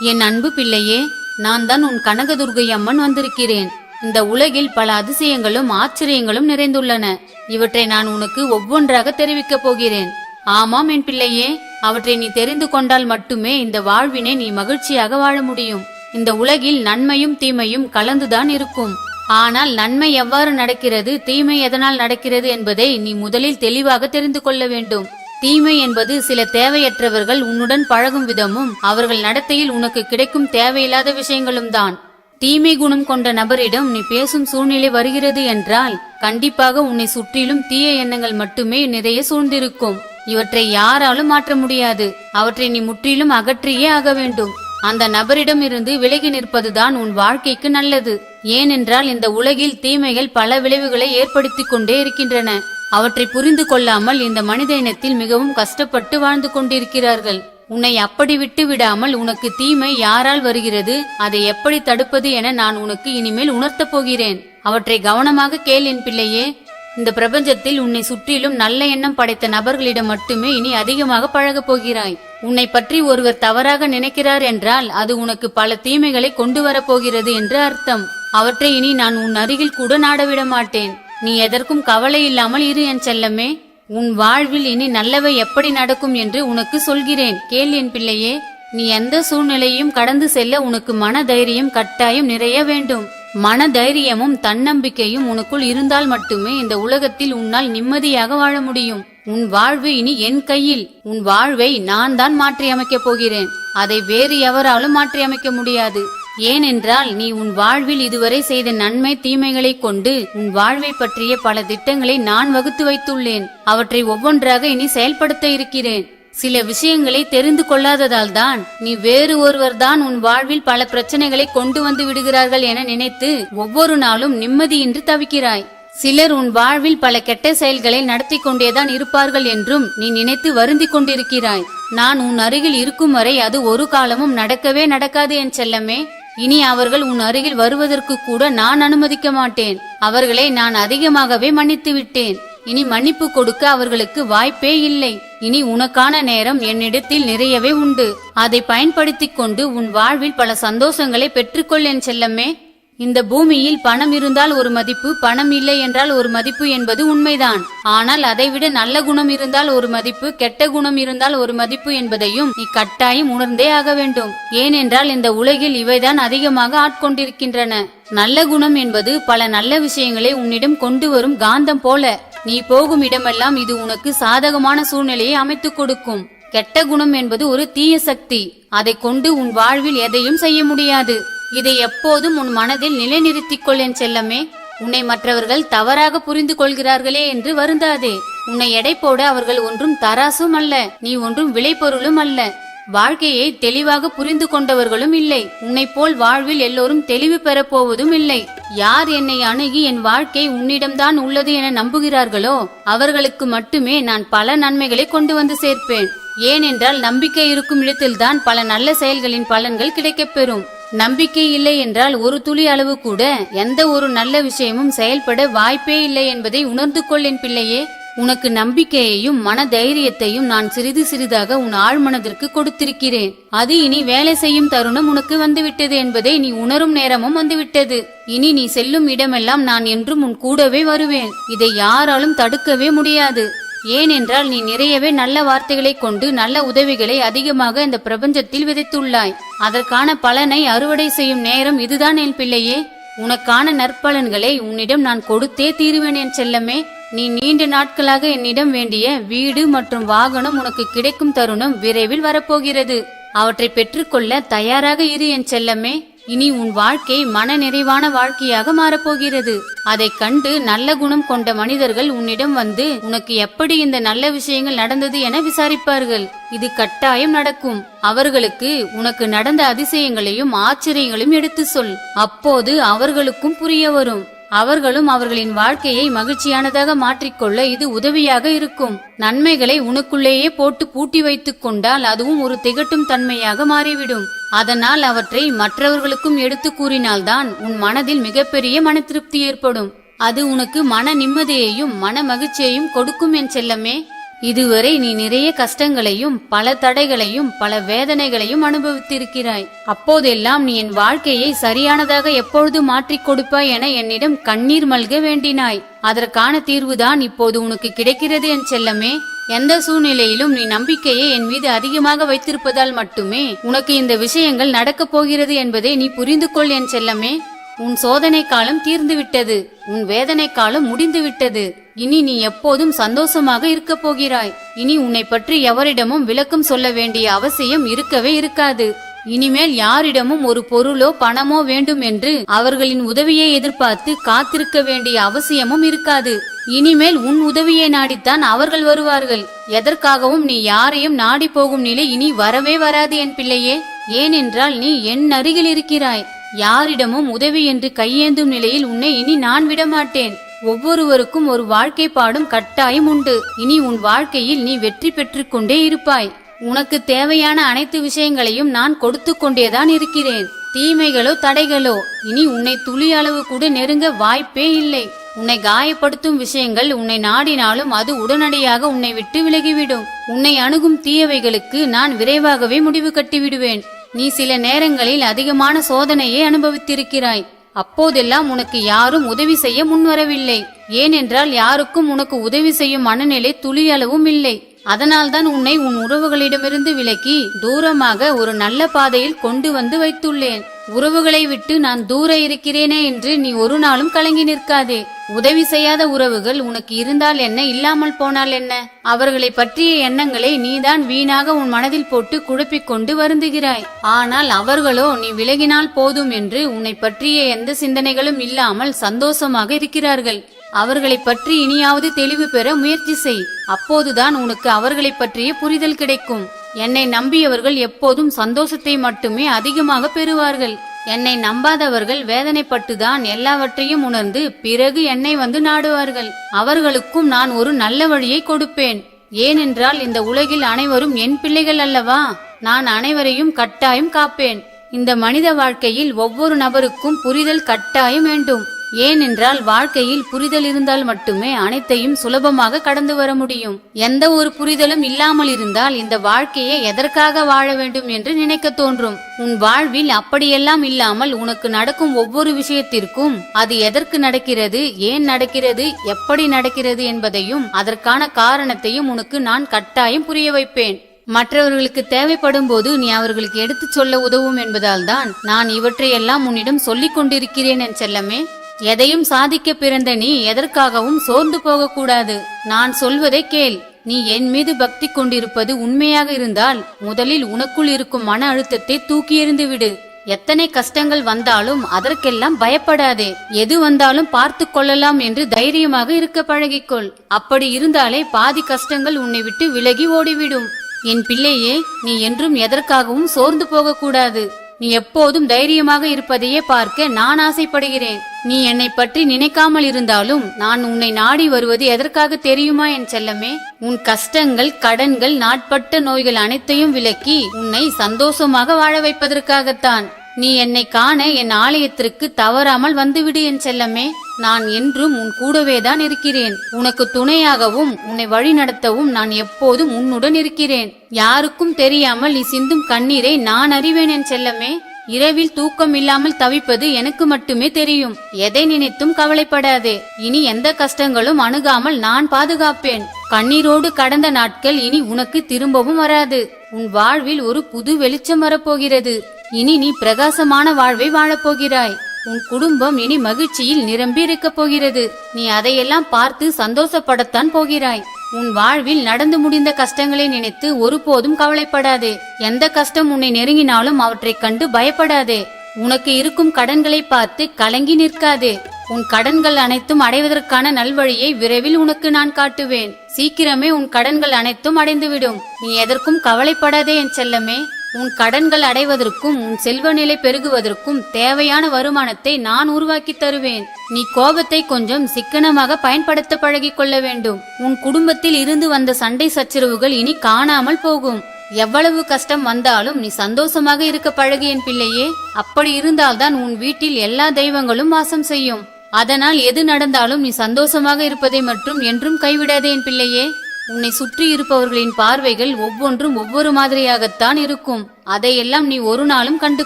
என் அன்பு பிள்ளையே நான் தான் உன் கனகதுர்கை அம்மன் வந்திருக்கிறேன். இந்த உலகில் பல அதிசயங்களும் ஆச்சரியங்களும் நிறைந்துள்ளன. இவற்றை நான் உனக்கு ஒவ்வொன்றாக தெரிவிக்கப் போகிறேன். ஆமாம் என் பிள்ளையே அவற்றை நீ தெரிந்து கொண்டால் மட்டுமே இந்த வாழ்வினை நீ மகிழ்ச்சியாக வாழ முடியும். இந்த உலகில் நன்மையும் தீமையும் கலந்துதான் இருக்கும். ஆனால் நன்மை எவ்வாறு நடக்கிறது தீமை எதனால் நடக்கிறது என்பதை நீ முதலில் தெளிவாக தெரிந்து கொள்ள வேண்டும். தீமை என்பது சில தேவையற்றவர்கள் உன்னுடன் பழகும் விதமும் அவர்கள் நடத்தையில் உனக்கு கிடைக்கும் தேவையில்லாத விஷயங்களும் தான். தீமை குணம் கொண்ட நபரிடம் நீ பேசும் சூழ்நிலை வருகிறது என்றால் கண்டிப்பாக உன்னை சுற்றிலும் தீய எண்ணங்கள் மட்டுமே நிறைய சூழ்ந்திருக்கும். இவற்றை யாராலும் மாற்ற முடியாது. அவற்றை நீ முற்றிலும் அகற்றியே ஆக வேண்டும். அந்த நபரிடம் இருந்து விலகி நிற்பதுதான் உன் வாழ்க்கைக்கு நல்லது. ஏனென்றால் இந்த உலகில் தீமைகள் பல விளைவுகளை ஏற்படுத்திக் கொண்டே இருக்கின்றன. அவற்றை புரிந்து கொள்ளாமல் இந்த மனித இனத்தில் மிகவும் கஷ்டப்பட்டு வாழ்ந்து கொண்டிருக்கிறார்கள். உன்னை அப்படி விட்டு விடாமல் உனக்கு தீமை யாரால் வருகிறது? அதை எப்படி தடுப்பது என நான் உனக்கு இனிமேல் உணர்த்தப் போகிறேன். அவற்றை கவனமாக கேள் என் பிள்ளையே. இந்த பிரபஞ்சத்தில் உன்னை சுற்றிலும் நல்ல எண்ணம் படைத்த நபர்களிடம் மட்டுமே இனி அதிகமாக பழகப் போகிறாய். உன்னை பற்றி ஒருவர் தவறாக நினைக்கிறார் என்றால் அது உனக்கு பல தீமைகளை கொண்டு வரப் போகிறது என்று அர்த்தம். அவற்றை இனி நான் உன் அருகில் கூட நாடவிட மாட்டேன். நீ எதற்கும் கவலை இல்லாமல் இரு என் செல்லமே. உன் வாழ்வில் இனி நல்லவை எப்படி நடக்கும் என்று உனக்கு சொல்கிறேன். கேள் என் பிள்ளையே நீ எந்த சூழ்நிலையும் கடந்து செல்ல உனக்கு மன தைரியம் கட்டாயம் நிறைய வேண்டும். மன தைரியமும் தன்னம்பிக்கையும் உனக்குள் இருந்தால் மட்டுமே இந்த உலகத்தில் உன்னால் நிம்மதியாக வாழ முடியும். உன் வாழ்வு இனி என் கையில். உன் வாழ்வை நான் தான் மாற்றி அமைக்கப் போகிறேன். அதை வேறு எவராலும் மாற்றி அமைக்க முடியாது. ஏனென்றால் நீ உன் வாழ்வில் இதுவரை செய்த நன்மை தீமைகளை கொண்டு உன் வாழ்வை பற்றிய பல திட்டங்களை நான் வகுத்து வைத்துள்ளேன். அவற்றை ஒவ்வொன்றாக இனி செயல்படுத்த இருக்கிறேன். சில விஷயங்களை தெரிந்து கொள்ளாததால் தான் நீ வேறு ஒருவர் தான் உன் வாழ்வில் பல பிரச்சனைகளை கொண்டு வந்து விடுகிறார்கள் என நினைத்து ஒவ்வொரு நாளும் நிம்மதியின்றி தவிக்கிறாய். சிலர் உன் வாழ்வில் பல கெட்ட செயல்களை நடத்தி கொண்டேதான் இருப்பார்கள் என்றும் நீ நினைத்து வருந்தி கொண்டிருக்கிறாய். நான் உன் அருகில் இருக்கும் வரை அது ஒரு காலமும் நடக்கவே நடக்காது என் செல்லமே. இனி அவர்கள் உன் அருகில் வருவதற்கு கூட நான் அனுமதிக்க மாட்டேன். அவர்களை நான் அதிகமாகவே மன்னித்து விட்டேன். இனி மன்னிப்பு கொடுக்க அவர்களுக்கு வாய்ப்பே இல்லை. இனி உனக்கான நேரம் என்னிடத்தில் நிறையவே உண்டு. அதை பயன்படுத்திக் கொண்டு உன் வாழ்வில் பல சந்தோஷங்களை பெற்றுக்கொள் என் செல்லமே. இந்த பூமியில் பணம் இருந்தால் ஒரு மதிப்பு பணம் இல்லை என்றால் ஒரு மதிப்பு என்பது உண்மைதான். ஆனால் அதைவிட நல்ல குணம் இருந்தால் ஒரு மதிப்பு கெட்ட குணம் இருந்தால் ஒரு மதிப்பு என்பதையும் நீ கட்டாயம் உணர்ந்தே ஆக வேண்டும். ஏனென்றால் இந்த உலகில் இவைதான் அதிகமாக ஆட்கொண்டிருக்கின்றன. நல்ல குணம் என்பது பல நல்ல விஷயங்களை உன்னிடம் கொண்டு வரும் காந்தம் போல. நீ போகும் இடமெல்லாம் இது உனக்கு சாதகமான சூழ்நிலையை அமைத்துக் கொடுக்கும். கெட்ட குணம் என்பது ஒரு தீய சக்தி. அதை கொண்டு உன் வாழ்வில் எதையும் செய்ய முடியாது. இதை எப்போதும் உன் மனதில் நிலைநிறுத்திக் கொள் என் செல்லமே. உன்னை மற்றவர்கள் தவறாக புரிந்து கொள்கிறார்களே என்று வருந்தாதே. உன்னை எடை போட அவர்கள் ஒன்றும் தராசும் அல்ல. நீ ஒன்றும் விளைபொருளும் அல்ல. வாழ்க்கையை தெளிவாக புரிந்து கொண்டவர்களும் இல்லை. உன்னை போல் வாழ்வில் எல்லோரும் தெளிவு பெறப் போவதும் இல்லை. யார் என்னை அணுகி என் வாழ்க்கை உன்னிடம்தான் உள்ளது என நம்புகிறார்களோ அவர்களுக்கு மட்டுமே நான் பல நன்மைகளை கொண்டு வந்து சேர்ப்பேன். ஏனென்றால் நம்பிக்கை இருக்கும் இடத்தில்தான் பல நல்ல செயல்களின் பலன்கள் கிடைக்கப்பெறும் நம்பிக்கை இல்லை என்றால் ஒரு துளி அளவு கூட எந்த ஒரு நல்ல விஷயமும் செயல்பட வாய்ப்பே இல்லை என்பதை உணர்ந்து கொள்ளேன் பிள்ளையே. உனக்கு நம்பிக்கையையும் மன தைரியத்தையும் நான் சிறிது சிறிதாக உன் ஆழ்மனதிற்கு கொடுத்திருக்கிறேன். அது இனி வேலை செய்யும் தருணம் உனக்கு வந்துவிட்டது என்பதை நீ உணரும் நேரமும் வந்துவிட்டது. இனி நீ செல்லும் இடமெல்லாம் நான் என்றும் உன் கூடவே வருவேன். இதை யாராலும் தடுக்கவே முடியாது. ஏனென்றால் நீ நிறையவே நல்ல வார்த்தைகளை கொண்டு நல்ல உதவிகளை அதிகமாக இந்த பிரபஞ்சத்தில் விதைத்துள்ளாய். அதற்கான பலனை அறுவடை செய்யும் நேரம் இதுதான் என் பிள்ளையே. உனக்கான நற்பலன்களை உன்னிடம் நான் கொடுத்தே தீருவேன் என் செல்லமே. நீ நீண்ட நாட்களாக என்னிடம் வேண்டிய வீடு மற்றும் வாகனம் உனக்கு கிடைக்கும் தருணம் விரைவில் வரப்போகிறது. அவற்றை பெற்றுக்கொள்ள தயாராக இரு என் செல்லமே. இனி உன் வாழ்க்கை மன நிறைவான வாழ்க்கையாக மாறப்போகிறது. அதைக் கண்டு நல்ல குணம் கொண்ட மனிதர்கள் உன்னிடம் வந்து உனக்கு எப்படி இந்த நல்ல விஷயங்கள் நடந்தது என விசாரிப்பார்கள். இது கட்டாயம் நடக்கும். அவர்களுக்கு உனக்கு நடந்த அதிசயங்களையும் ஆச்சரியங்களையும் எடுத்து சொல். அப்போது அவர்களுக்கும் புரிய வரும். அவர்களும் அவர்களின் வாழ்க்கையை மகிழ்ச்சியானதாக மாற்றிக்கொள்ள இது உதவியாக இருக்கும். நன்மைகளை உனக்குள்ளேயே போட்டு பூட்டி வைத்துக் கொண்டால் அதுவும் ஒரு திகட்டும் தன்மையாக மாறிவிடும். அதனால் அவற்றை மற்றவர்களுக்கும் எடுத்து கூறினால்தான் உன் மனதில் மிகப்பெரிய மன திருப்தி ஏற்படும். அது உனக்கு மன நிம்மதியையும் மன மகிழ்ச்சியையும் கொடுக்கும் என் செல்லமே. இதுவரை நீ நிறைய கஷ்டங்களையும் பல தடைகளையும் பல வேதனைகளையும் அனுபவித்திருக்கிறாய். அப்போதெல்லாம் நீ என் வாழ்க்கையை சரியானதாக எப்பொழுது மாற்றிக் கொடுப்பாய் என என்னிடம் கண்ணீர் மல்க வேண்டினாய். அதற்கான தீர்வுதான் இப்போது உனக்கு கிடைக்கிறது என் செல்லமே. எந்த சூழ்நிலையிலும் நீ நம்பிக்கையை என் மீது அதிகமாக வைத்திருப்பதால் மட்டுமே உனக்கு இந்த விஷயங்கள் நடக்கப் போகிறது என்பதை நீ புரிந்து கொள் என் செல்லமே. உன் சோதனை காலம் தீர்ந்துவிட்டது. உன் வேதனை காலம் முடிந்துவிட்டது. இனி நீ எப்போதும் சந்தோஷமாக இருக்கப் போகிறாய். இனி உன்னை பற்றி எவரிடமும் விளக்கம் சொல்ல வேண்டிய அவசியம் இருக்கவே இருக்காது. இனிமேல் யாரிடமும் ஒரு பொருளோ பணமோ வேண்டும் என்று அவர்களின் உதவியை எதிர்பார்த்து காத்திருக்க வேண்டிய அவசியமும் இருக்காது. இனிமேல் உன் உதவியை நாடித்தான் அவர்கள் வருவார்கள். எதற்காகவும் நீ யாரையும் நாடி போகும் நிலை இனி வரவே வராது என் பிள்ளையே. ஏனென்றால் நீ என் அருகில் இருக்கிறாய். யாரிடமும் உதவி என்று கையேந்தும் நிலையில் உன்னை இனி நான் விடமாட்டேன். ஒவ்வொருவருக்கும் ஒரு வாழ்க்கை பாடும் கட்டாயம் உண்டு. இனி உன் வாழ்க்கையில் நீ வெற்றி பெற்றுக்கொண்டே இருப்பாய். உனக்கு தேவையான அனைத்து விஷயங்களையும் நான் கொடுத்து கொண்டேதான் இருக்கிறேன். தீமைகளோ தடைகளோ இனி உன்னை துளி அளவு கூட நெருங்க வாய்ப்பே இல்லை. உன்னை காயப்படுத்தும் விஷயங்கள் உன்னை நாடினாலும் அது உடனடியாக உன்னை விட்டு விலகிவிடும். உன்னை அணுகும் தீயவைகளுக்கு நான் விரைவாகவே முடிவு கட்டிவிடுவேன். நீ சில நேரங்களில் அதிகமான சோதனையை அனுபவித்திருக்கிறாய். அப்போதெல்லாம் உனக்கு யாரும் உதவி செய்ய முன்வரவில்லை. ஏனென்றால் யாருக்கும் உனக்கு உதவி செய்யும் மனநிலை துளியளவும் இல்லை. அதனால்தான் உன்னை உன் உறவுகளிடமிருந்து விலக்கி தூரமாக ஒரு நல்ல பாதையில் கொண்டு வந்து வைத்துள்ளேன். உறவுகளை விட்டு நான் தூர இருக்கிறேனே என்று நீ ஒரு நாளும் கலங்கி நிற்காதே. உதவி செய்யாத உறவுகள் உனக்கு இருந்தால் என்ன இல்லாமல் போனால் என்ன? அவர்களை பற்றிய எண்ணங்களை நீதான் வீணாக உன் மனதில் போட்டு குழப்பிக் கொண்டு வருந்துகிறாய். ஆனால் அவர்களோ நீ விலகினால் போதும் என்று உன்னை பற்றிய எந்த சிந்தனைகளும் இல்லாமல் சந்தோஷமாக இருக்கிறார்கள். அவர்களை பற்றி இனியாவது தெளிவு பெற முயற்சி செய். அப்போதுதான் உனக்கு அவர்களை பற்றிய புரிதல் கிடைக்கும். என்னை நம்பியவர்கள் எப்போதும் சந்தோஷத்தை மட்டுமே அதிகமாக பெறுவார்கள். என்னை நம்பாதவர்கள் வேதனைப்பட்டுதான் எல்லாவற்றையும் உணர்ந்து பிறகு என்னை வந்து நாடுவார்கள். அவர்களுக்கும் நான் ஒரு நல்ல வழியை கொடுப்பேன். ஏனென்றால் இந்த உலகில் அனைவரும் என் பிள்ளைகள் அல்லவா? நான் அனைவரையும் கட்டாயம் காப்பேன். இந்த மனித வாழ்க்கையில் ஒவ்வொரு நபருக்கும் புரிதல் கட்டாயம் வேண்டும். ஏனென்றால் வாழ்க்கையில் புரிதல் இருந்தால் மட்டுமே அனைத்தையும் சுலபமாக கடந்து வர முடியும். எந்த ஒரு புரிதலும் இல்லாமல் இருந்தால் இந்த வாழ்க்கையை எதற்காக வாழ வேண்டும் என்று நினைக்க தோன்றும். உன் வாழ்வில் அப்படியெல்லாம் இல்லாமல் உனக்கு நடக்கும் ஒவ்வொரு விஷயத்திற்கும் அது எதற்கு நடக்கிறது ஏன் நடக்கிறது எப்படி நடக்கிறது என்பதையும் அதற்கான காரணத்தையும் உனக்கு நான் கட்டாயம் புரிய வைப்பேன். மற்றவர்களுக்கு தேவைப்படும் போது நீ அவர்களுக்கு எடுத்துச் சொல்ல உதவும் என்பதால் தான் நான் இவற்றையெல்லாம் உன்னிடம் சொல்லிக் கொண்டிருக்கிறேன் என் செல்லமே. எதையும் சாதிக்க பிறந்த நீ எதற்காகவும் சோர்ந்து போகக்கூடாது. நான் சொல்வதை கேள். நீ என் மீது பக்தி கொண்டிருப்பது உண்மையாக இருந்தால் முதலில் உனக்குள் இருக்கும் மன அழுத்தத்தை தூக்கி எறிந்து விடு. எத்தனை கஷ்டங்கள் வந்தாலும் அதற்கெல்லாம் பயப்படாதே. எது வந்தாலும் பார்த்து கொள்ளலாம் என்று தைரியமாக இருக்க பழகிக்கொள். அப்படி இருந்தாலே பாதி கஷ்டங்கள் உன்னை விட்டு விலகி ஓடிவிடும். என் பிள்ளையே நீ என்றும் எதற்காகவும் சோர்ந்து போகக்கூடாது. நீ எப்போதும் தைரியமாக இருப்பதையே பார்க்க நான் ஆசைப்படுகிறேன். நீ என்னை பற்றி நினைக்காமல் இருந்தாலும் நான் உன்னை நாடி வருவது எதற்காக தெரியுமா என் செல்லமே? உன் கஷ்டங்கள் கடன்கள் நாட்பட்ட நோய்கள் அனைத்தையும் விலக்கி உன்னை சந்தோஷமாக வாழ வைப்பதற்காகத்தான். நீ என்னை காண என் ஆலயத்திற்கு தவறாமல் வந்துவிடு என் செல்லமே. நான் என்றும் உன் கூடவேதான் இருக்கிறேன். உனக்கு துணையாகவும் உன்னை வழி நடத்தவும் நான் எப்போதும் உன்னுடன் இருக்கிறேன். யாருக்கும் தெரியாமல் நீ சிந்தும் கண்ணீரை நான் அறிவேன் என் செல்லமே. இரவில் தூக்கம் இல்லாமல் தவிப்பது எனக்கு மட்டுமே தெரியும். எதை நினைத்தும் கவலைப்படாதே. இனி எந்த கஷ்டங்களும் அணுகாமல் நான் பாதுகாப்பேன். கண்ணீரோடு கடந்த நாட்கள் இனி உனக்கு திரும்பவும் வராது. உன் வாழ்வில் ஒரு புது வெளிச்சம் வரப்போகிறது. இனி நீ பிரகாசமான வாழ்வை வாழப்போகிறாய். உன் குடும்பம் இனி மகிழ்ச்சியில் நிரம்பி இருக்கப் போகிறது. நீ அதையெல்லாம் பார்த்து சந்தோஷப்படத்தான் போகிறாய். உன் வாழ்வில் நடந்து முடிந்த கஷ்டங்களை நினைத்து ஒருபோதும் கவலைப்படாதே. எந்த கஷ்டம் உன்னை நெருங்கினாலும் அவற்றை கண்டு பயப்படாதே. உனக்கு இருக்கும் கடன்களை பார்த்து கலங்கி நிற்காதே. உன் கடன்கள் அனைத்தும் அடைவதற்கான நல்வழியை விரைவில் உனக்கு நான் காட்டுவேன். சீக்கிரமே உன் கடன்கள் அனைத்தும் அடைந்துவிடும். நீ எதற்கும் கவலைப்படாதே என் செல்லமே. உன் கடன்கள் அடைவதற்கும் உன் செல்வ நிலை பெருகுவதற்கும் தேவையான வருமானத்தை நான் உருவாக்கி தருவேன். நீ கோபத்தை கொஞ்சம் சிக்கனமாக பயன்படுத்த பழகி கொள்ள வேண்டும். உன் குடும்பத்தில் இருந்து வந்த சண்டை சச்சரவுகள் இனி காணாமல் போகும். எவ்வளவு கஷ்டம் வந்தாலும் நீ சந்தோஷமாக இருக்க பழகு என் பிள்ளையே. அப்படி இருந்தால்தான் உன் வீட்டில் எல்லா தெய்வங்களும் வாசம் செய்யும். அதனால் எது நடந்தாலும் நீ சந்தோஷமாக இருப்பதை மட்டும் என்றும் கைவிடாதே என் பிள்ளையே. உன்னை சுற்றி இருப்பவர்களின் பார்வைகள் ஒவ்வொன்றும் ஒவ்வொரு மாதிரியாகத்தான் இருக்கும். அதையெல்லாம் நீ ஒரு நாளும் கண்டு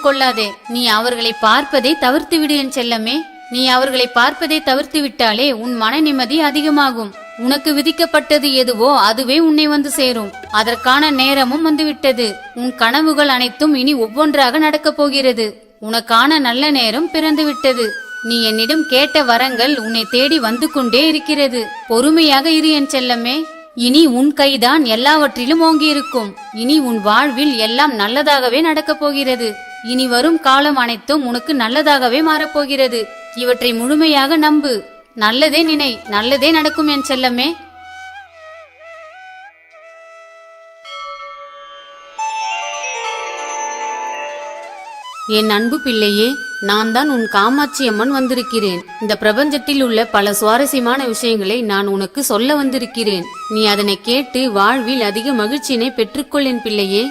கொள்ளாதே நீ அவர்களை பார்ப்பதை தவிர்த்து விடு என் செல்லமே. நீ அவர்களை பார்ப்பதை தவிர்த்து விட்டாலே உன் மன நிம்மதி அதிகமாகும். உனக்கு விதிக்கப்பட்டது எதுவோ அதுவே உன்னை வந்து சேரும். அதற்கான நேரமும் வந்துவிட்டது. உன் கனவுகள் அனைத்தும் இனி ஒவ்வொன்றாக நடக்கப் போகிறது. உனக்கான நல்ல நேரம் பிறந்து விட்டது நீ என்னிடம் கேட்ட வரங்கள் உன்னை தேடி வந்து கொண்டே இருக்கிறது. பொறுமையாக இரு என் செல்லமே. இனி உன் கைதான் எல்லாவற்றிலும் ஓங்கியிருக்கும். இனி உன் வாழ்வில் எல்லாம் நல்லதாகவே நடக்கப் போகிறது. இனி வரும் காலம் அனைத்தும் உனக்கு நல்லதாகவே மாறப்போகிறது. இவற்றை முழுமையாக நம்பு. நல்லதே நினை நல்லதே நடக்கும் என் செல்லமே. என் அன்பு பிள்ளையே நான் தான் உன் காமாட்சி அம்மன் வந்திருக்கிறேன். இந்த பிரபஞ்சத்தில் உள்ள பல சுவாரஸ்யமான விஷயங்களை நான் உனக்கு சொல்ல வந்திருக்கிறேன். நீ அதனை கேட்டு வாழ்வில் அதிக மகிழ்ச்சியினை பெற்றுக்கொள் என் பிள்ளையே.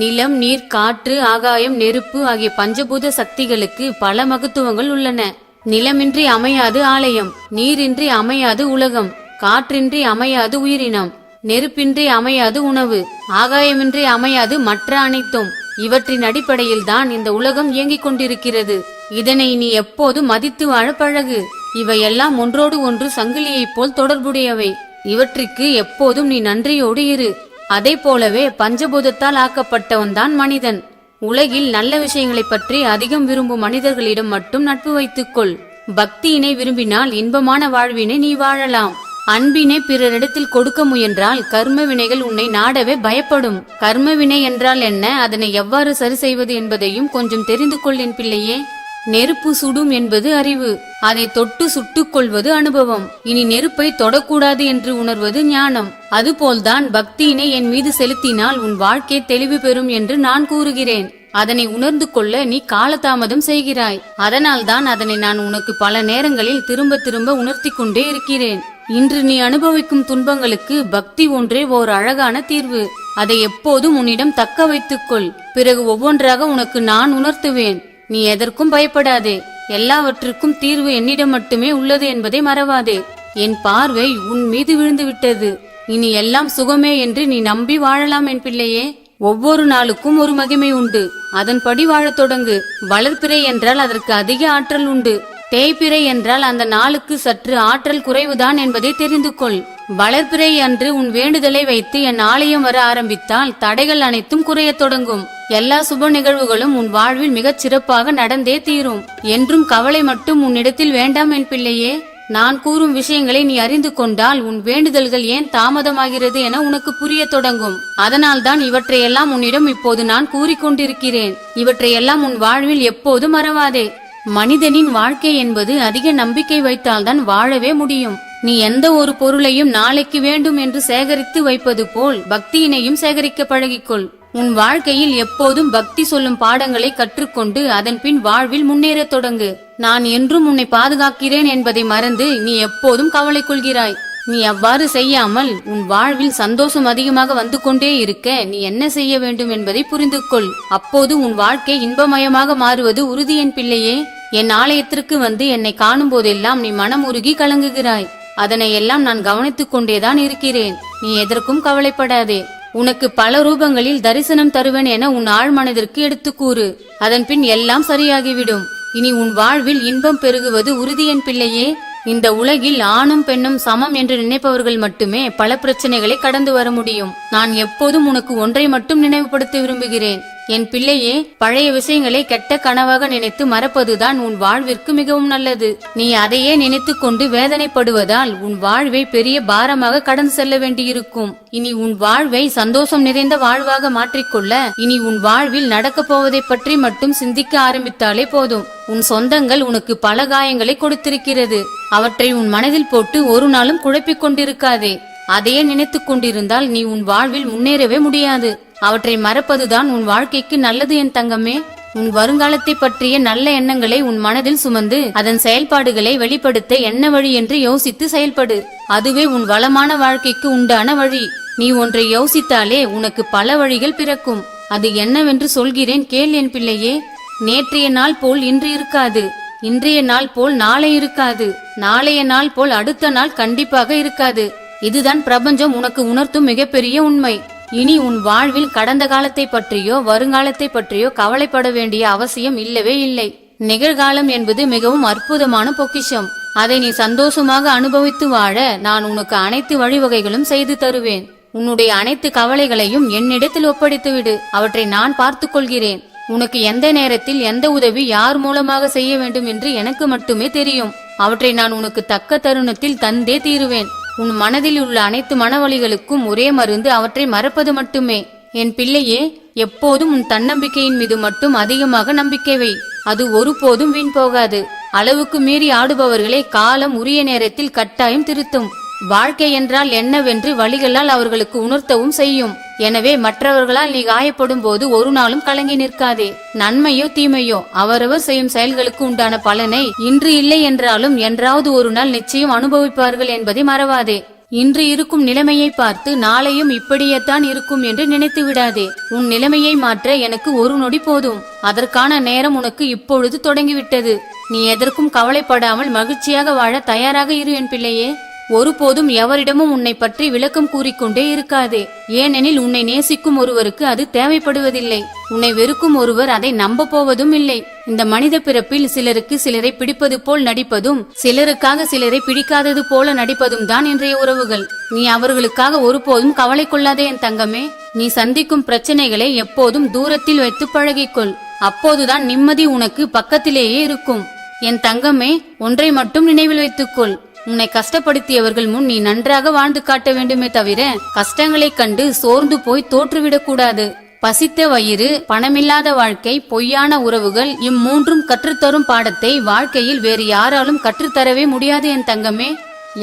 நிலம் நீர் காற்று ஆகாயம் நெருப்பு ஆகிய பஞ்சபூத சக்திகளுக்கு பல மகத்துவங்கள் உள்ளன. நிலமின்றி அமையாது ஆலயம் நீரின்றி அமையாது உலகம் காற்றின்றி அமையாது உயிரினம் நெருப்பின்றி அமையாது உணவு ஆகாயமின்றி அமையாது மற்ற அனைத்தும். இவற்றின் அடிப்படையில் தான் இந்த உலகம் இயங்கிக் கொண்டிருக்கிறது. இதனை நீ எப்போது மதித்து வாழ பழகு இவையெல்லாம் ஒன்றோடு ஒன்று சங்கிலியைப் போல் தொடர்புடையவை. இவற்றிற்கு எப்போதும் நீ நன்றியோடு இரு. அதை போலவே பஞ்சபூதத்தால் ஆக்கப்பட்டவன்தான் மனிதன். உலகில் நல்ல விஷயங்களைப் பற்றி அதிகம் விரும்பும் மனிதர்களிடம் மட்டும் நட்பு வைத்துக்கொள் பக்தியினை விரும்பினால் இன்பமான வாழ்வினை நீ வாழலாம். அன்பினை பிறரிடத்தில் கொடுக்க முயன்றால் கர்ம வினைகள் உன்னை நாடவே பயப்படும். கர்ம வினை என்றால் என்ன? அதனை எவ்வாறு சரி செய்வது என்பதையும் கொஞ்சம் தெரிந்து கொள்ளேன் பிள்ளையே. நெருப்பு சுடும் என்பது அறிவு. அதை தொட்டு சுட்டுக் கொள்வது அனுபவம். இனி நெருப்பை தொடக்கூடாது என்று உணர்வது ஞானம். அதுபோல்தான் பக்தியினை என் மீது செலுத்தினால் உன் வாழ்க்கை தெளிவு பெறும் என்று நான் கூறுகிறேன். அதனை உணர்ந்து கொள்ள நீ காலதாமதம் செய்கிறாய். அதனால்தான் அதனை நான் உனக்கு பல நேரங்களில் திரும்ப திரும்ப உணர்த்தி கொண்டே இருக்கிறேன். இன்று நீ அனுபவிக்கும் துன்பங்களுக்கு பக்தி ஒன்றே ஓர் அழகான தீர்வு. அதை எப்போதும் உன்னிடம் தக்க வைத்துக்கொள் பிறகு ஒவ்வொன்றாக உனக்கு நான் உணர்த்துவேன். நீ எதற்கும் பயப்படாதே. எல்லாவற்றுக்கும் தீர்வு என்னிடம் மட்டுமே உள்ளது என்பதை மறவாதே. என் பார்வை உன் மீது விழுந்து விட்டது இனி எல்லாம் சுகமே என்று நீ நம்பி வாழலாம் என் பிள்ளையே. ஒவ்வொரு நாளுக்கும் ஒரு மகிமை உண்டு. அதன்படி வாழத் தொடங்கு. வளர்ப்பிறை என்றால் அதற்கு அதிக ஆற்றல் உண்டு. தேய்பிறை என்றால் அந்த நாளுக்கு சற்று ஆற்றல் குறைவுதான் என்பதை தெரிந்து கொள். வளர்ப்பிறை அன்று உன் வேண்டுதலை வைத்து என் ஆலயம் வர ஆரம்பித்தால் தடைகள் அனைத்தும் குறையத் தொடங்கும். எல்லா சுப நிகழ்வுகளும் உன் வாழ்வில் மிகச் சிறப்பாக நடந்தே தீரும். என்றும் கவலை மட்டும் உன்னிடத்தில் வேண்டாம் என் பிள்ளையே. நான் கூறும் விஷயங்களை நீ அறிந்து கொண்டால் உன் வேண்டுதல்கள் ஏன் தாமதமாகிறது என உனக்கு புரிய தொடங்கும். அதனால்தான் இவற்றையெல்லாம் உன்னிடம் இப்போது நான் கூறிக்கொண்டிருக்கிறேன் இவற்றையெல்லாம் உன் வாழ்வில் எப்போதும் மறவாதே. மனிதனின் வாழ்க்கை என்பது அதிக நம்பிக்கை வைத்தால்தான் வாழவே முடியும். நீ எந்த ஒரு பொருளையும் நாளைக்கு வேண்டும் என்று சேகரித்து வைப்பது போல் பக்தியினையும் சேகரிக்க பழகிக்கொள். உன் வாழ்க்கையில் எப்போதும் பக்தி சொல்லும் பாடங்களை கற்றுக்கொண்டு அதன் பின் வாழ்வில் முன்னேறத் தொடங்கு. நான் என்றும் உன்னை பாதுகாக்கிறேன் என்பதை மறந்து நீ எப்போதும் கவலை கொள்கிறாய். நீ அவ்வாறு செய்யாமல் உன் வாழ்வில் சந்தோஷம் அதிகமாக வந்து கொண்டே இருக்க நீ என்ன செய்ய வேண்டும் என்பதை புரிந்து கொள் அப்போது உன் வாழ்க்கை இன்பமயமாக மாறுவது உறுதி என் பிள்ளையே. என் ஆலயத்திற்கு வந்து என்னை காணும் போதெல்லாம் நீ மனம் உருகி கலங்குகிறாய். அதனை எல்லாம் நான் கவனித்துக் கொண்டேதான் இருக்கிறேன். நீ எதற்கும் கவலைப்படாதே. உனக்கு பல ரூபங்களில் தரிசனம் தருவேன் என உன் ஆழ் மனதிற்கு எடுத்துக் கூறு. அதன் பின் எல்லாம் சரியாகிவிடும். இனி உன் வாழ்வில் இன்பம் பெருகுவது உறுதி என் பிள்ளையே. இந்த உலகில் ஆணும் பெண்ணும் சமம் என்று நினைப்பவர்கள் மட்டுமே பல பிரச்சனைகளை கடந்து வர முடியும். நான் எப்போதும் உனக்கு ஒன்றை மட்டும் நினைவுபடுத்த விரும்புகிறேன். என் பிள்ளையே பழைய விஷயங்களை கெட்ட கனவாக நினைத்து மறப்பதுதான் உன் வாழ்விற்கு மிகவும் நல்லது. நீ அதையே நினைத்து கொண்டு வேதனைப்படுவதால் உன் வாழ்வை பெரிய பாரமாக கடந்து செல்ல வேண்டியிருக்கும். இனி உன் வாழ்வை சந்தோஷம் நிறைந்த வாழ்வாக மாற்றிக்கொள்ள இனி உன் வாழ்வில் நடக்கப் போவதை பற்றி மட்டும் சிந்திக்க ஆரம்பித்தாலே போதும். உன் சொந்தங்கள் உனக்கு பல காயங்களை கொடுத்திருக்கிறது. அவற்றை உன் மனதில் போட்டு ஒரு நாளும் குழப்பிக் கொண்டிருக்காதே. அதையே நினைத்துக் கொண்டிருந்தால் நீ உன் வாழ்வில் முன்னேறவே முடியாது. அவற்றை மறப்பதுதான் உன் வாழ்க்கைக்கு நல்லது என் தங்கமே. உன் வருங்காலத்தை பற்றிய நல்ல எண்ணங்களை உன் மனதில் சுமந்து அதன் செயல்பாடுகளை வெளிப்படுத்த என்ன வழி என்று யோசித்து செயல்படு. அதுவே உன் வளமான வாழ்க்கைக்கு உண்டான வழி. நீ ஒன்றை யோசித்தாலே உனக்கு பல வழிகள் பிறக்கும். அது என்னவென்று சொல்கிறேன் கேள் என் பிள்ளையே. நேற்றைய நாள் போல் இன்று இருக்காது. இன்றைய நாள் போல் நாளை இருக்காது. நாளைய நாள் போல் அடுத்த நாள் கண்டிப்பாக இருக்காது. இதுதான் பிரபஞ்சம் உனக்கு உணர்த்தும் மிகப்பெரிய உண்மை. இனி உன் வாழ்வில் கடந்த காலத்தை பற்றியோ வருங்காலத்தை பற்றியோ கவலைப்பட வேண்டிய அவசியம் இல்லவே இல்லை. நிகழ்காலம் என்பது மிகவும் அற்புதமான பொக்கிஷம். அதை நீ சந்தோஷமாக அனுபவித்து வாழ நான் உனக்கு அனைத்து வழிவகைகளும் செய்து தருவேன். உன்னுடைய அனைத்து கவலைகளையும் என்னிடத்தில் ஒப்படைத்து விடு. அவற்றை நான் பார்த்துக் கொள்கிறேன். உனக்கு எந்த நேரத்தில் எந்த உதவி யார் மூலமாக செய்ய வேண்டும் என்று எனக்கு மட்டுமே தெரியும். அவற்றை நான் உனக்கு தக்க தருணத்தில் தந்தே தீருவேன். உன் மனதில் உள்ள அனைத்து மனவழிகளுக்கும் ஒரே மருந்து அவற்றை மறப்பது மட்டுமே. என் பிள்ளையே எப்போதும் உன் தன்னம்பிக்கையின் மீது மட்டும் அதிகமாக நம்பிக்கை வை. அது ஒருபோதும் வீண் போகாது. அளவுக்கு மீறி ஆடுபவர்களை காலம் உரிய நேரத்தில் கட்டாயம் திருத்தும். வாழ்க்கை என்றால் என்னவென்று வழிகளால் அவர்களுக்கு உணர்த்தவும் செய்யும். எனவே மற்றவர்களால் நீ காயப்படும் போது ஒரு நாளும் கலங்கி நிற்காதே. நன்மையோ தீமையோ அவரவர் செய்யும் செயல்களுக்கு உண்டான பலனை இன்று இல்லை என்றாலும் என்றாவது ஒரு நாள் நிச்சயம் அனுபவிப்பார்கள் என்பதை மறவாதே. இன்று இருக்கும் நிலைமையை பார்த்து நாளையும் இப்படியேத்தான் இருக்கும் என்று நினைத்து விடாதே. உன் நிலைமையை மாற்ற எனக்கு ஒரு நொடி போதும். அதற்கான நேரம் உனக்கு இப்பொழுது தொடங்கிவிட்டது. நீ எதற்கும் கவலைப்படாமல் மகிழ்ச்சியாக வாழ தயாராக இரு என் பிள்ளையே. ஒருபோதும் எவரிடமும் உன்னை பற்றி விளக்கம் கூறிக்கொண்டே இருக்காதே. ஏனெனில் உன்னை நேசிக்கும் ஒருவருக்கு அது தேவைப்படுவதில்லை. உன்னை வெறுக்கும் ஒருவர் அதை நம்ப போவதும் இல்லை. இந்த மனித பிறப்பில் சிலருக்கு சிலரை பிடிப்பது போல் நடிப்பதும் சிலருக்காக சிலரை பிடிக்காதது போல நடிப்பதும் தான் இன்றைய உறவுகள். நீ அவர்களுக்காக ஒருபோதும் கவலை கொள்ளாதே என் தங்கமே. நீ சந்திக்கும் பிரச்சனைகளை எப்போதும் தூரத்தில் வைத்து பழகிக்கொள். அப்போதுதான் நிம்மதி உனக்கு பக்கத்திலேயே இருக்கும். என் தங்கமே ஒன்றை மட்டும் நினைவில் வைத்துக்கொள். உன்னை கஷ்டப்படுத்தியவர்கள் முன் நீ நன்றாக வாழ்ந்து காட்ட வேண்டுமே தவிர கஷ்டங்களைக் கண்டு சோர்ந்து போய் தோற்றுவிடக் கூடாது. பசித்த வயிறு பணமில்லாத வாழ்க்கை பொய்யான உறவுகள் இம்மூன்றும் கற்றுத்தரும் பாடத்தை வாழ்க்கையில் வேறு யாராலும் கற்றுத்தரவே முடியாது என் தங்கமே.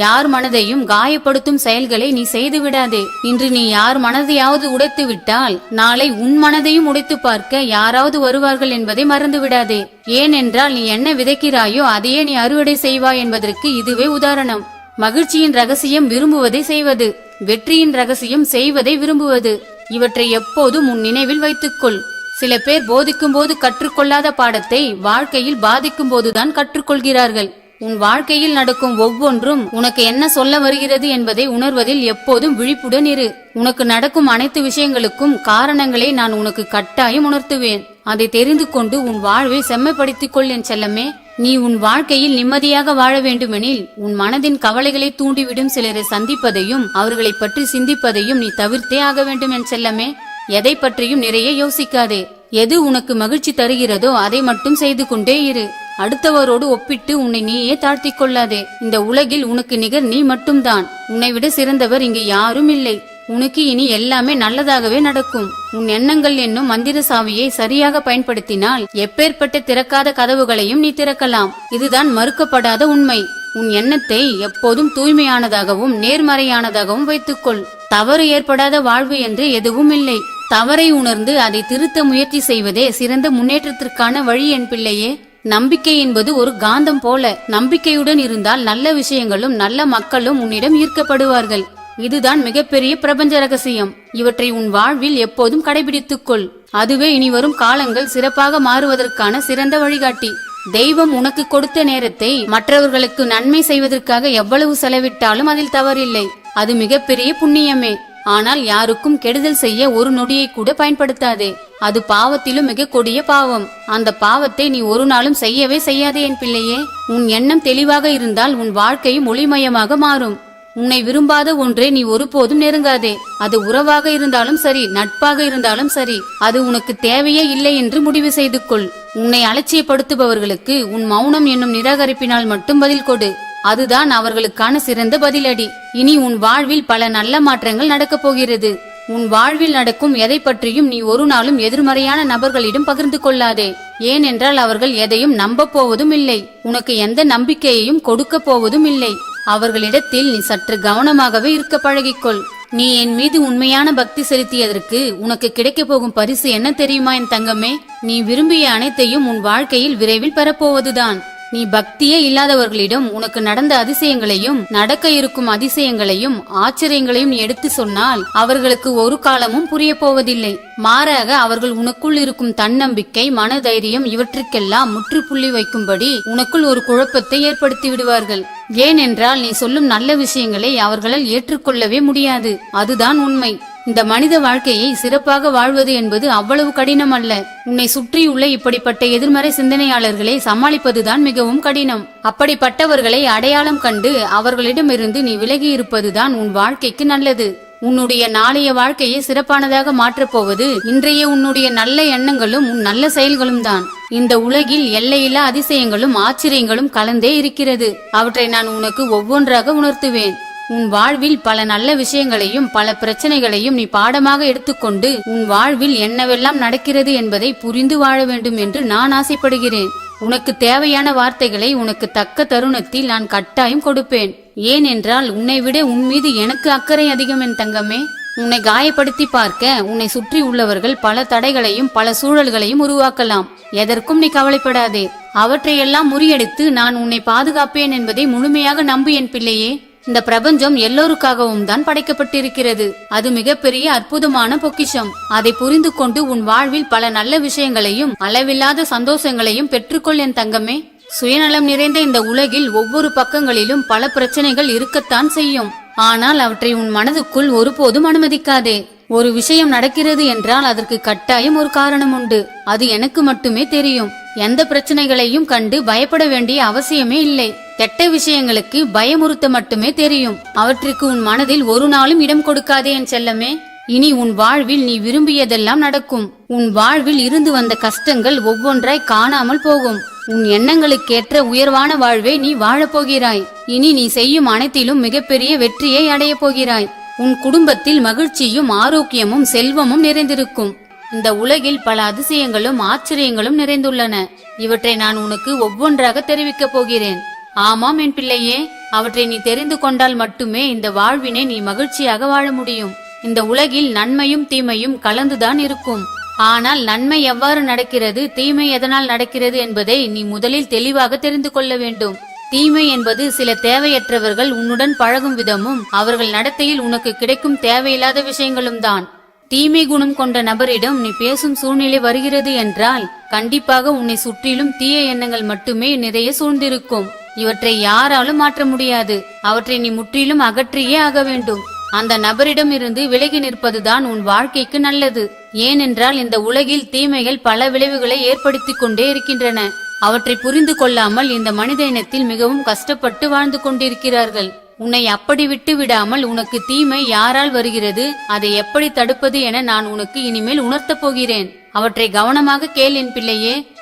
யார் மனதையும் காயப்படுத்தும் செயல்களை நீ செய்து விடாதே. இன்று நீ யார் மனதையாவது உடைத்து விட்டால் நாளை உன் மனதையும் உடைத்து பார்க்க யாராவது வருவார்கள் என்பதை மறந்து விடாதே. ஏனென்றால் நீ என்ன விதைக்கிறாயோ அதையே நீ அறுவடை செய்வாய் என்பதற்கு இதுவே உதாரணம். மகிழ்ச்சியின் ரகசியம் விரும்புவதை செய்வது வெற்றியின் ரகசியம் செய்வதை விரும்புவது. இவற்றை எப்போதும் உன் நினைவில் வைத்துக்கொள். சில பேர் போதிக்கும் போது கற்றுக்கொள்ளாத பாடத்தை வாழ்க்கையில் பாதிக்கும் போதுதான் கற்றுக்கொள்கிறார்கள். உன் வாழ்க்கையில் நடக்கும் ஒவ்வொன்றும் உனக்கு என்ன சொல்ல வருகிறது என்பதை உணர்வதில் எப்போதும் விழிப்புடன் இரு. உனக்கு நடக்கும் அனைத்து விஷயங்களுக்கும் காரணங்களை நான் உனக்கு கட்டாயம் உணர்த்துவேன். அதை தெரிந்து கொண்டு உன் வாழ்வை செம்மைப்படுத்திக் கொள் என் செல்லமே. நீ உன் வாழ்க்கையில் நிம்மதியாக வாழ வேண்டுமெனில் உன் மனதின் கவலைகளை தூண்டிவிடும் சிலரை சந்திப்பதையும் அவர்களை பற்றி சிந்திப்பதையும் நீ தவிர்த்தே ஆக வேண்டும் என் செல்லமே. எதை பற்றியும் நிறைய யோசிக்காதே. எது உனக்கு மகிழ்ச்சி தருகிறதோ அதை மட்டும் செய்து கொண்டே இரு. அடுத்தவரோடு ஒப்பிட்டு உன்னை நீயே தாழ்த்தி கொள்ளாதே. இந்த உலகில் உனக்கு நிகர் நீ மட்டும்தான். உன்னை விட சிறந்தவர் இங்கு யாரும் இல்லை. உனக்கு இனி எல்லாமே நல்லதாகவே நடக்கும். உன் எண்ணங்கள் என்னும் மந்திர சாவியை சரியாக பயன்படுத்தினால் எப்பேற்பட்ட திறக்காத கதவுகளையும் நீ திறக்கலாம். இதுதான் மறுக்கப்படாத உண்மை. உன் எண்ணத்தை எப்போதும் தூய்மையானதாகவும் நேர்மறையானதாகவும் வைத்துக்கொள். தவறு ஏற்படாத வாழ்வு என்று எதுவும் இல்லை. தவறை உணர்ந்து அதை திருத்த முயற்சி செய்வதே சிறந்த முன்னேற்றத்திற்கான வழி என் பிள்ளையே. நம்பிக்கை என்பது ஒரு காந்தம் போல. நம்பிக்கையுடன் இருந்தால் நல்ல விஷயங்களும் நல்ல மக்களும் உன்னிடம் ஈர்க்கப்படுவார்கள். இதுதான் மிகப்பெரிய பிரபஞ்ச ரகசியம். இவற்றை உன் வாழ்வில் எப்போதும் கடைபிடித்துக்கொள் அதுவே இனி வரும் காலங்கள் சிறப்பாக மாறுவதற்கான சிறந்த வழிகாட்டி. தெய்வம் உனக்கு கொடுத்த நேரத்தை மற்றவர்களுக்கு நன்மை செய்வதற்காக எவ்வளவு செலவிட்டாலும் அதில் தவறில்லை. அது மிகப்பெரிய புண்ணியமே. ஆனால் யாருக்கும் கெடுதல் செய்ய ஒரு நொடியை கூட பயன்படுத்தாதே. அது பாவத்திலும் மிக கொடிய பாவம். அந்த பாவத்தை நீ ஒரு நாளும் செய்யவே செய்யாதே என் பிள்ளையே. உன் எண்ணம் தெளிவாக இருந்தால் உன் வாழ்க்கையும் ஒளிமயமாக மாறும். உன்னை விரும்பாத ஒன்றை நீ ஒருபோதும் நெருங்காதே. அது உறவாக இருந்தாலும் சரி நட்பாக இருந்தாலும் சரி அது உனக்கு தேவையே இல்லை என்று முடிவு செய்து கொள். உன்னை அலட்சியப்படுத்துபவர்களுக்கு உன் மௌனம் என்னும் நிராகரிப்பினால் மட்டும் பதில் கொடு. அதுதான் அவர்களுக்கான சிறந்த பதிலடி. இனி உன் வாழ்வில் பல நல்ல மாற்றங்கள் நடக்கப் போகிறது. உன் வாழ்வில் நடக்கும் எதை பற்றியும் நீ ஒரு நாளும் எதிர்மறையான நபர்களிடம் பகிர்ந்து கொள்ளாதே. ஏனென்றால் அவர்கள் எதையும் நம்ப போவதும் இல்லை. உனக்கு எந்த நம்பிக்கையையும் கொடுக்க போவதும் இல்லை. அவர்களிடத்தில் நீ சற்று கவனமாகவே இருக்க பழகிக்கொள். நீ என் மீது உண்மையான பக்தி செலுத்தியதற்கு உனக்கு கிடைக்கப் போகும் பரிசு என்ன தெரியுமா என் தங்கமே? நீ விரும்பிய அனைத்தையும் உன் வாழ்க்கையில் விரைவில் பெறப்போவதுதான் நீ பக்தியே இல்லாதவர்களிடம் உனக்கு நடந்த அதிசயங்களையும் நடக்க இருக்கும் அதிசயங்களையும் ஆச்சரியங்களையும் எடுத்து சொன்னால் அவர்களுக்கு ஒரு காலமும் புரிய போவதில்லை. மாறாக அவர்கள் உனக்குள் இருக்கும் தன்னம்பிக்கை மனதைரியம் இவற்றுக்கெல்லாம் முற்றுப்புள்ளி வைக்கும்படி உனக்குள் ஒரு குழப்பத்தை ஏற்படுத்தி விடுவார்கள். ஏனென்றால் நீ சொல்லும் நல்ல விஷயங்களை அவர்களால் ஏற்றுக்கொள்ளவே முடியாது. அதுதான் உண்மை. இந்த மனித வாழ்க்கையை சிறப்பாக வாழ்வது என்பது அவ்வளவு கடினம் அல்ல. உன்னை சுற்றியுள்ள இப்படிப்பட்ட எதிர்மறை சிந்தனையாளர்களை சமாளிப்பதுதான் மிகவும் கடினம். அப்படிப்பட்டவர்களை அடையாளம் கண்டு அவர்களிடமிருந்து நீ விலகி இருப்பதுதான் உன் வாழ்க்கைக்கு நல்லது. உன்னுடைய நாளைய வாழ்க்கையை சிறப்பானதாக மாற்றப் போவது இன்றைய உன்னுடைய நல்ல எண்ணங்களும் உன் நல்ல செயல்களும் தான். இந்த உலகில் எல்லையில்லா அதிசயங்களும் ஆச்சரியங்களும் கலந்தே இருக்கிறது. அவற்றை நான் உனக்கு ஒவ்வொன்றாக உணர்த்துவேன். உன் வாழ்வில் பல நல்ல விஷயங்களையும் பல பிரச்சனைகளையும் நீ பாடமாக எடுத்துக்கொண்டு உன் வாழ்வில் என்னவெல்லாம் நடக்கிறது என்பதை புரிந்து வாழ வேண்டும் என்று நான் ஆசைப்படுகிறேன். உனக்கு தேவையான வார்த்தைகளை உனக்கு தக்க தருணத்தில் நான் கட்டாயம் கொடுப்பேன். ஏனென்றால் உன்னை விட உன் மீது எனக்கு அக்கறை அதிகம் என் தங்கமே. உன்னை காயப்படுத்தி பார்க்க உன்னை சுற்றி உள்ளவர்கள் பல தடைகளையும் பல சூழல்களையும் உருவாக்கலாம். எதற்கும் நீ கவலைப்படாதே. அவற்றையெல்லாம் முறியடித்து நான் உன்னை பாதுகாப்பேன் என்பதை முழுமையாக நம்பு என் பிள்ளையே. இந்த பிரபஞ்சம் எல்லோருக்காகவும் தான் படைக்கப்பட்டிருக்கிறது. அது மிகப்பெரிய அற்புதமான பொக்கிஷம். அதை புரிந்து கொண்டு உன் வாழ்வில் பல நல்ல விஷயங்களையும் அளவில்லாத சந்தோஷங்களையும் பெற்றுக்கொள் என் தங்கமே. சுயநலம் நிறைந்த இந்த உலகில் ஒவ்வொரு பக்கங்களிலும் பல பிரச்சனைகள் இருக்கத்தான் செய்யும். ஆனால் அவற்றை உன் மனதுக்குள் ஒருபோதும் அனுமதிக்காதே. ஒரு விஷயம் நடக்கிறது என்றால் அதற்கு கட்டாயம் ஒரு காரணம் உண்டு. அது எனக்கு மட்டுமே தெரியும். எந்த பிரச்சனைகளையும் கண்டு பயப்பட வேண்டிய அவசியமே இல்லை. கெட்ட விஷயங்களுக்கு பயமுறுத்த மட்டுமே தெரியும். அவற்றுக்கு உன் மனதில் ஒரு நாளும் இடம் கொடுக்காதே என் செல்லமே. இனி உன் வாழ்வில் நீ விரும்பியதெல்லாம் நடக்கும். உன் வாழ்வில் இருந்து வந்த கஷ்டங்கள் ஒவ்வொன்றாய் காணாமல் போகும். உன் எண்ணங்களுக்கேற்ற உயர்வான வாழ்வை நீ வாழப்போகிறாய் இனி நீ செய்யும் அனைத்திலும் மிகப்பெரிய வெற்றியை அடையப் போகிறாய். உன் குடும்பத்தில் மகிழ்ச்சியும் ஆரோக்கியமும் செல்வமும் நிறைந்திருக்கும். இந்த உலகில் பல அதிசயங்களும் ஆச்சரியங்களும் நிறைந்துள்ளன. இவற்றை நான் உனக்கு ஒவ்வொன்றாக தெரிவிக்கப் போகிறேன். ஆமாம் என் பிள்ளையே அவற்றை நீ தெரிந்து கொண்டால் மட்டுமே இந்த வாழ்வினை நீ மகிழ்ச்சியாக வாழ முடியும். இந்த உலகில் நன்மையும் தீமையும் கலந்துதான் இருக்கும். ஆனால் நன்மை எவ்வாறு நடக்கிறது தீமை எதனால் நடக்கிறது என்பதை நீ முதலில் தெளிவாக தெரிந்து கொள்ள வேண்டும். தீமை என்பது சில தேவையற்றவர்கள் உன்னுடன் பழகும் விதமும் அவர்கள் நடத்தையில் உனக்கு கிடைக்கும் தேவையில்லாத விஷயங்களும் தான். தீமை குணம் கொண்ட நபரிடம் நீ பேசும் சூழ்நிலை வருகிறது என்றால் கண்டிப்பாக உன்னை சுற்றிலும் தீய எண்ணங்கள் மட்டுமே நிறைய சூழ்ந்திருக்கும். இவற்றை யாராலும் மாற்ற முடியாது. அவற்றை நீ முற்றிலும் அகற்றியே ஆக வேண்டும். அந்த நபரிடம் இருந்து விலகி நிற்பதுதான் உன் வாழ்க்கைக்கு நல்லது. ஏனென்றால் இந்த உலகில் தீமைகள் பல விளைவுகளை ஏற்படுத்திக் கொண்டே இருக்கின்றன. அவற்றை புரிந்து கொள்ளாமல் இந்த மனித இனத்தில் மிகவும் கஷ்டப்பட்டு வாழ்ந்து கொண்டிருக்கிறார்கள். உன்னை அப்படி விட்டு விடாமல் உனக்கு தீமை யாரால் வருகிறது? அதை எப்படி தடுப்பது என நான் உனக்கு இனிமேல் உணர்த்தப் போகிறேன். அவற்றை கவனமாக கேள் என் பிள்ளையே.